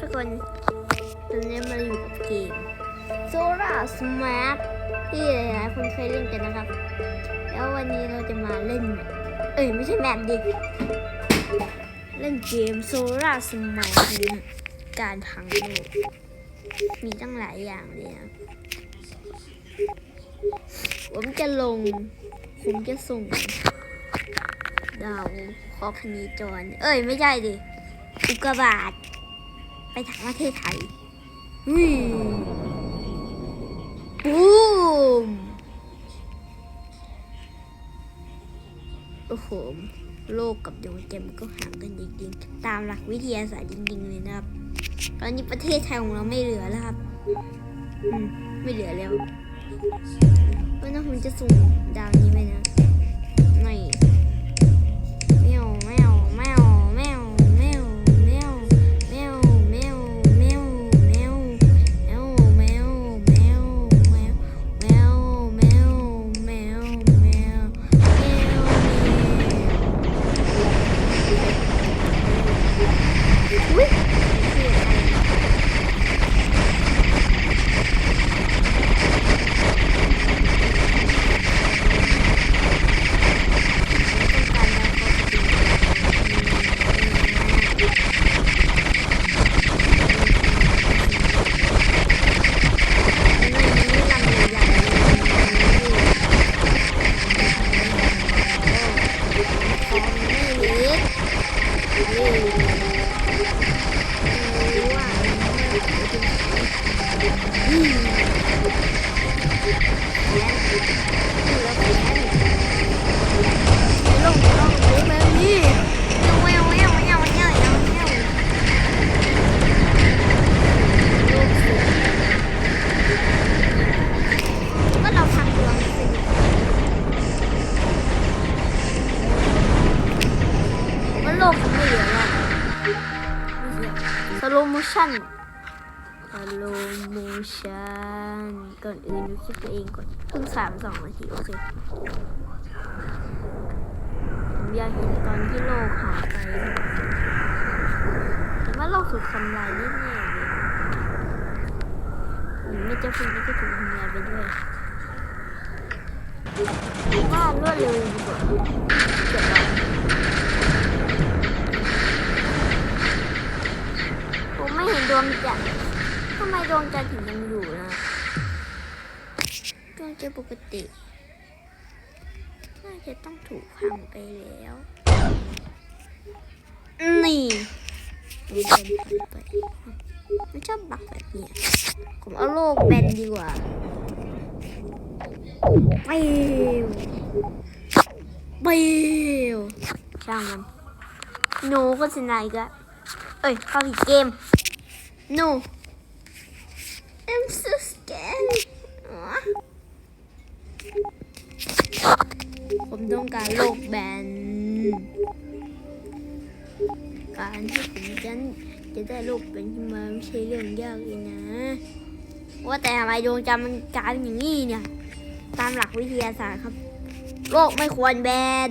ทุกคน ตอนนี้มาอยู่กับเกม Solar Smart ที่หลายๆคนเคยเล่นกันนะครับ แล้ววันนี้เราจะมาเล่น เอ้ยไม่ใช่แมปดิ เล่นเกม Solar Smart นะการพังโลก มีตั้งหลายอย่างเลยนะผมจะลง ผมจะส่งดาวคอคณีจร เอ้ย ไม่ใช่ดิ อุกกาบาต ไปทางประเทศไทยอุ้ยบูมโอ้โห โลกกับดวงจันทร์ก็ห่างกันจริงๆ ตามหลักวิทยาศาสตร์จริงๆเลยนะครับ ตอนนี้ประเทศไทยของเราไม่เหลือแล้วครับ อืม ไม่เหลือแล้วเพราะนั้นผมจะส่งดาวนี้ไปนะ โลกมันไม่เหลือแล้วสโลโมชั่นสโลโมชั่นก่อนอื่นดูคลิปตัวเองก่อนเพิ่งสามสองนาทีโอเคผมอยากเห็นตอนที่โลกหายไปแต่ว่าโลกถูกทำลายแน่ๆเลยหรือไม่เจ้าคุณนี่ก็ถูกทำลายไปด้วยว่ารวดเร็วดีกว่า ไม่เห็นดวงจันทร์ทำไมดวงจันทร์ถึงยังอยู่นะดวงจันทร์ปกติ น่าจะต้องถูกพังไปแล้ว นี่ดูเป็นไปไม่ชอบบักแบบนี้ผมเอาโลกแบนดีกว่าไปวไปช่างมันโนก็ชนะอีกแล้วเอ้ยเข้าผิดเกม no I'm so scared อ๋อผมต้องการโลกแบน การที่ผมจะจะได้โลกแบนขึ้นมาไม่ใช่เรื่องยากเลยนะ ว่าแต่ทำไมดวงจันทร์มันกลายเป็นอย่างนี้เนี่ย ตามหลักวิทยาศาสตร์ครับ โลกไม่ควรแบน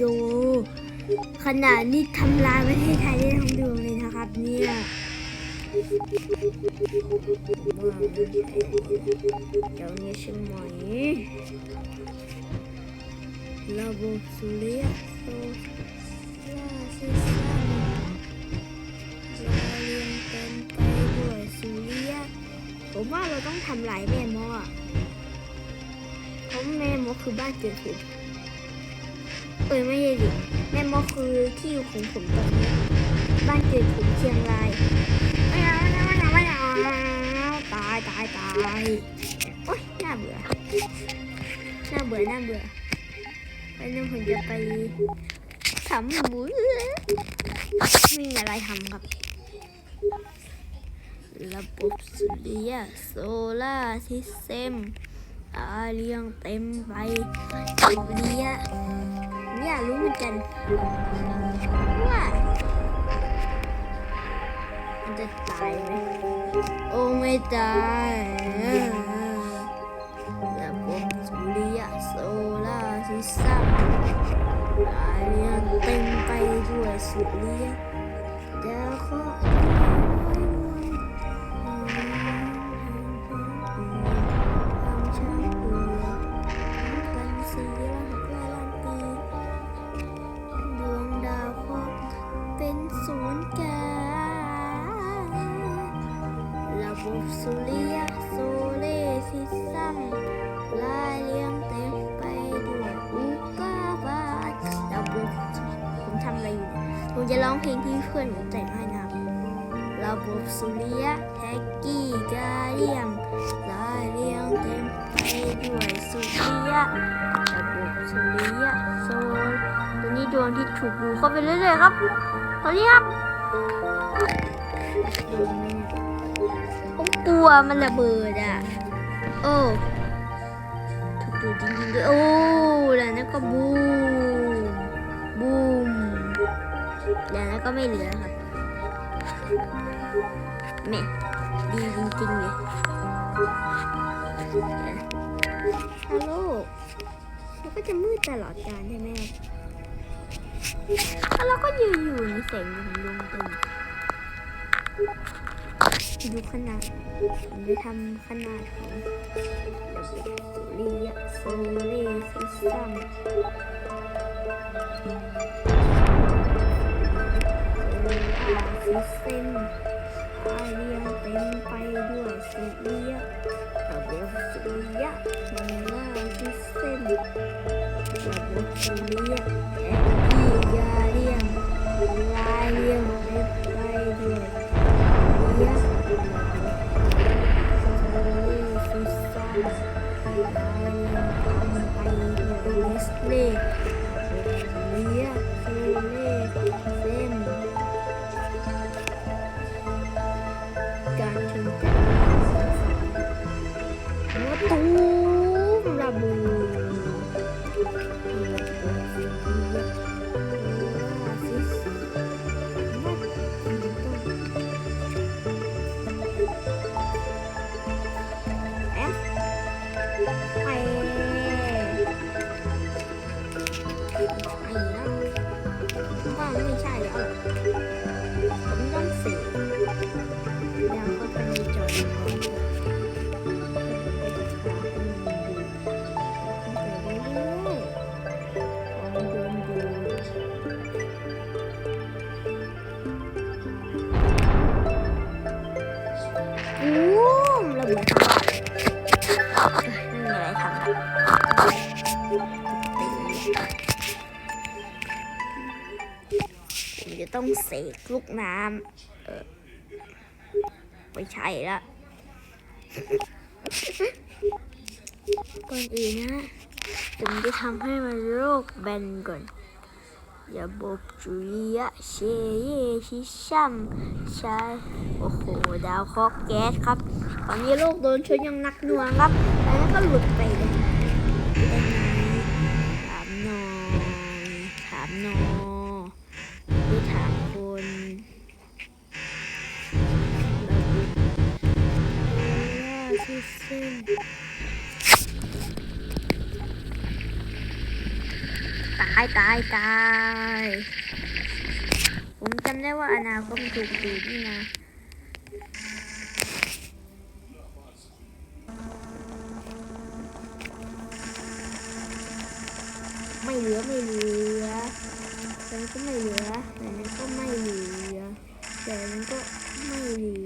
กติอีกโยขนาดนี้ทำลายประเทศไทยได้ทั้งดวงเลยนะครับ เนี่ยว่ามันใช่เจ้านี้ใช่ไหมระบบสุริยะโซลาซิสเต็มเราเรียงเต็มไปด้วยสุริยะผมว่าเราต้องทำลายแม่มออะเพราะแม่มอคือบ้านเกิดผม เอ้ยไม่ใช่ดิแม่มอคือที่อยู่ของผมตอนนี้ บ้านเกิดผมเชียงรายไม่เอาไม่เอาไม่เอาไม่เอาตายตายตายโอ๊ยน่าเบื่อน่าเบื่อน่าเบื่อไปนึงผมจะไปทำหมูไม่มีอะไรทำครับระบบสุริยะโซลาร์ซิสเต็มอาเรียงเต็มไปสุริยะ ไม่อยรู้เหมือนกันว่ามันจะตายไหมโอ้ไม่ตายระบบสุริยะโซลาร์ซิสเต็มอาเรียเต็มไปด้วยสุริยะเดี๋ยวขอ สุริยะโซเลซิสตัมลายเลี้ยงเต็มไปด้วยอุกกาบาตระบบผมทำอะไรอยู่เนี่ยผมจะร้องเพลงที่เพื่อนผมแต่งให้นะครับระบบสุริยะแท็กกี้กาเดียมลายเรียงเต็มไปด้วยสุริยะระบบสุริยะโซลตัวนี้ดวงที่ถูกดูเข้าไปเรื่อยๆครับตัวนี้ครับ กลัวมันระเบิดอะ โอ้ถูกดูจริงๆด้วยโอ้แล้วนั่นก็บูมบูมแล้วนั่นก็ไม่เหลือครับแม่ดีจริงๆเลยฮัลโหลมันก็จะมืดตลอดกาลใช่ไหมแล้วเราก็ยืนอยู่ในแสงของดวงจันทร์ ดูขนาดผมจะทำขนาดของระบบสุริยโซเลซิสตัมโซลาซิสเต็มอาเรียงเต็มไปด้วยสุริยะระบบสุริยะโซลาซิสเต็มระบบสุริยะ ด้ ต้องเสกลูกน้ำเออไม่ใช่ละก่อนอื่นนะผมจะทำให้มันโลกแบนก่อนระบบจุลิยะเชเยชิชัมใช่โอ้โห ดาวคราะห์แก๊สครับ ตอนนี้โลกโดนชนอยังนักหน่วงครับ แล้วก็หลุดไปเลยถามหน่อยถามหน่อย ตายตายตาย ผมจำได้ว่าอนาคตมันถูกดูดนี่นะไม่เหลือไม่เหลือแต่ก็ไม่เหลือแต่ก็ไม่เหลือแต่ก็ไม่เหลือ